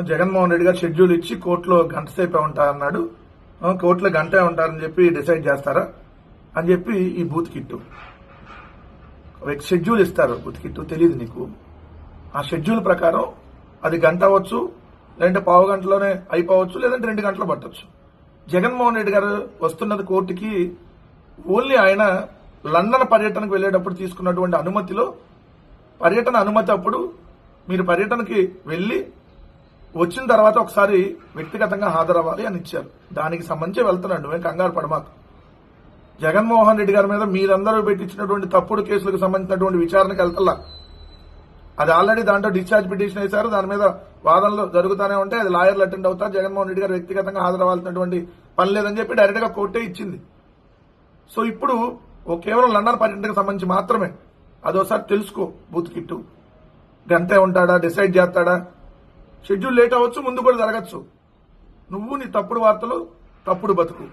జగన్మోహన్ రెడ్డి గారు షెడ్యూల్ ఇచ్చి కోర్టులో గంట సేపే ఉంటారన్నాడు. కోర్టులో గంటే ఉంటారని చెప్పి డిసైడ్ చేస్తారా? అని చెప్పి ఈ బూత్ కిట్టు. షెడ్యూల్ ఇస్తారు బూత్ కిట్టు తెలియదు నీకు. ఆ షెడ్యూల్ ప్రకారం అది గంట అవ్వచ్చు లేదంటే పావు గంటలోనే అయిపోవచ్చు లేదంటే రెండు గంటలు పట్టవచ్చు జగన్మోహన్ రెడ్డి గారు వస్తున్నది కోర్టుకి ఓన్లీ ఆయన లండన్ పర్యటనకు వెళ్ళేటప్పుడు తీసుకున్నటువంటి అనుమతిలో పర్యటన అనుమతి అప్పుడు మీరు పర్యటనకి వెళ్ళి వచ్చిన తర్వాత ఒకసారి వ్యక్తిగతంగా హాజరవ్వాలి అని ఇచ్చారు. దానికి సంబంధించి వెళ్తున్నాడు. నువ్వేం కంగారు పడమాకు. జగన్మోహన్ రెడ్డి గారి మీద మీరందరూ పెట్టించినటువంటి తప్పుడు కేసులకు సంబంధించినటువంటి విచారణకు వెళ్తల్లా. అది ఆల్రెడీ దాంట్లో డిశ్చార్జ్ పిటిషన్ వేశారు. దాని మీద వాదనలు జరుగుతూనే ఉంటాయి. అది లాయర్లు అటెండ్ అవుతారు. జగన్మోహన్ రెడ్డి గారు వ్యక్తిగతంగా హాజరవ్వాల్సినటువంటి పని లేదని చెప్పి డైరెక్ట్గా కోర్టే ఇచ్చింది. సో ఇప్పుడు ఓ కేవలం లండన్ పర్యటనకు సంబంధించి మాత్రమే. అదోసారి తెలుసుకో బూత్ కిట్టు. గంటే ఉంటాడా? డిసైడ్ చేస్తాడా? షెడ్యూల్ లేట్ అవ్వచ్చు ముందు కూడా జరగచ్చు. నువ్వు నీ తప్పుడు వార్తలు తప్పుడు బతుకు.